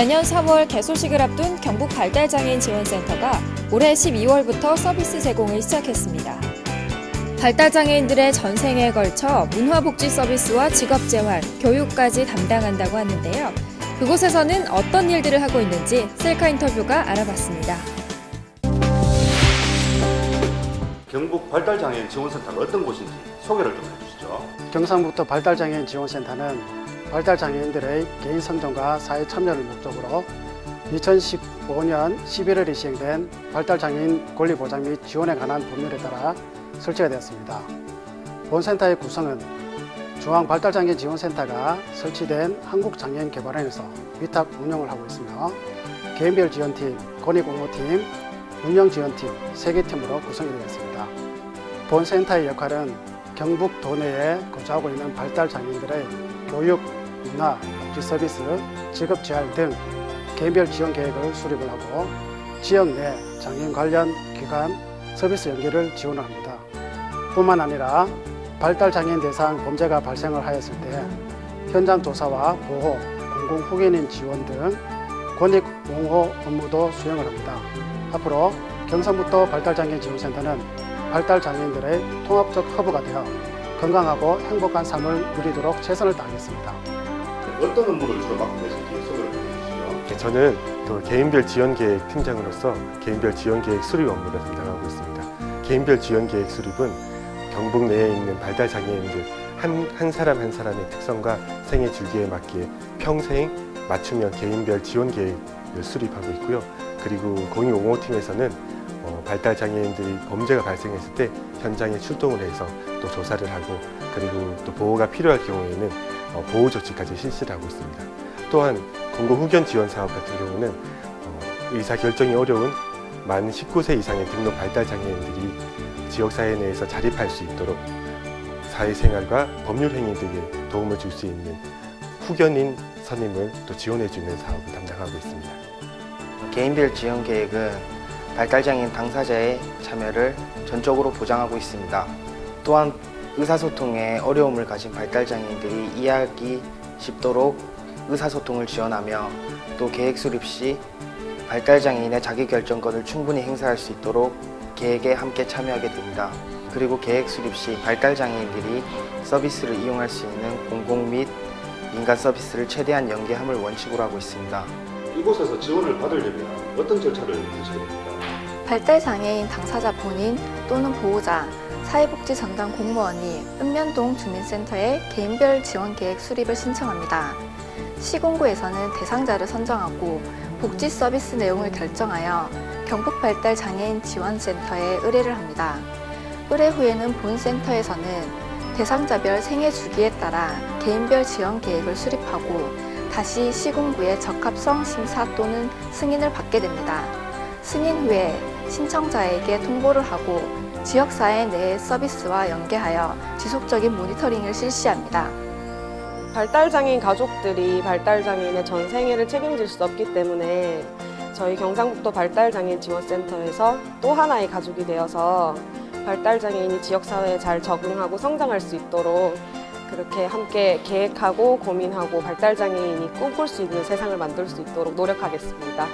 내년 3월 개소식을 앞둔 경북 발달장애인 지원센터가 올해 12월부터 서비스 제공을 시작했습니다. 발달장애인들의 전생에 걸쳐 문화복지 서비스와 직업재활, 교육까지 담당한다고 하는데요. 그곳에서는 어떤 일들을 하고 있는지 셀카 인터뷰가 알아봤습니다. 경북 발달장애인 지원센터가 어떤 곳인지 소개를 좀 해주시죠. 경상북도 발달장애인 지원센터는 발달장애인들의 개인 성장과 사회 참여를 목적으로 2015년 11월에 시행된 발달장애인 권리보장 및 지원에 관한 법률에 따라 설치가 되었습니다. 본센터의 구성은 중앙발달장애인 지원센터가 설치된 한국장애인개발원에서 위탁 운영을 하고 있으며 개인별 지원팀, 권익공모팀, 운영지원팀 3개 팀으로 구성이 되어 있습니다. 본센터의 역할은 경북 도내에 거주하고 있는 발달장애인들의 교육, 문화, 복지 서비스, 직업 재활 등 개인별 지원 계획을 수립을 하고 지역 내 장애인 관련 기관 서비스 연계를 지원을 합니다. 뿐만 아니라 발달 장애인 대상 범죄가 발생을 하였을 때 현장 조사와 보호, 공공 후견인 지원 등 권익 옹호 업무도 수행을 합니다. 앞으로 경상북도 발달장애인 지원센터는 발달장애인들의 통합적 허브가 되어 건강하고 행복한 삶을 누리도록 최선을 다하겠습니다. 어떤 업무를 주로 맡고 계신지 소개를 좀 해주시죠. 네, 저는 또 개인별 지원 계획 팀장으로서 개인별 지원 계획 수립 업무를 담당하고 있습니다. 개인별 지원 계획 수립은 경북 내에 있는 발달 장애인들 한, 한 사람 한 사람의 특성과 생애 주기에 맞게 평생 맞춤형 개인별 지원 계획을 수립하고 있고요. 그리고 공익5호팀에서는 어, 발달 장애인들이 범죄가 발생했을 때 현장에 출동을 해서 또 조사를 하고 그리고 또 보호가 필요할 경우에는 어, 보호 조치까지 실시를 하고 있습니다. 또한 공공 후견 지원 사업 같은 경우는 어, 의사 결정이 어려운 만 19세 이상의 등록 발달 장애인들이 지역 사회 내에서 자립할 수 있도록 사회생활과 법률 행위 등에 도움을 줄 수 있는 후견인 선임을 또 지원해 주는 사업을 담당하고 있습니다. 개인별 지원 계획은 발달장애인 당사자의 참여를 전적으로 보장하고 있습니다. 또한 의사소통에 어려움을 가진 발달장애인들이 이해하기 쉽도록 의사소통을 지원하며 또 계획 수립 시 발달장애인의 자기결정권을 충분히 행사할 수 있도록 계획에 함께 참여하게 됩니다. 그리고 계획 수립 시 발달장애인들이 서비스를 이용할 수 있는 공공 및 민간 서비스를 최대한 연계함을 원칙으로 하고 있습니다. 이곳에서 지원을 받으려면 어떤 절차를 거쳐야 됩니까? 발달장애인 당사자 본인 또는 보호자, 사회복지 전담 공무원이 읍면동 주민센터에 개인별 지원 계획 수립을 신청합니다. 시군구에서는 대상자를 선정하고 복지 서비스 내용을 결정하여 경북발달장애인 지원센터에 의뢰를 합니다. 의뢰 후에는 본 센터에서는 대상자별 생애 주기에 따라 개인별 지원 계획을 수립하고 다시 시군구의 적합성 심사 또는 승인을 받게 됩니다. 승인 후에 신청자에게 통보를 하고 지역사회 내의 서비스와 연계하여 지속적인 모니터링을 실시합니다. 발달장애인 가족들이 발달장애인의 전 생애를 책임질 수 없기 때문에 저희 경상북도 발달장애인 지원센터에서 또 하나의 가족이 되어서 발달장애인이 지역사회에 잘 적응하고 성장할 수 있도록 그렇게 함께 계획하고 고민하고 발달장애인이 꿈꿀 수 있는 세상을 만들 수 있도록 노력하겠습니다.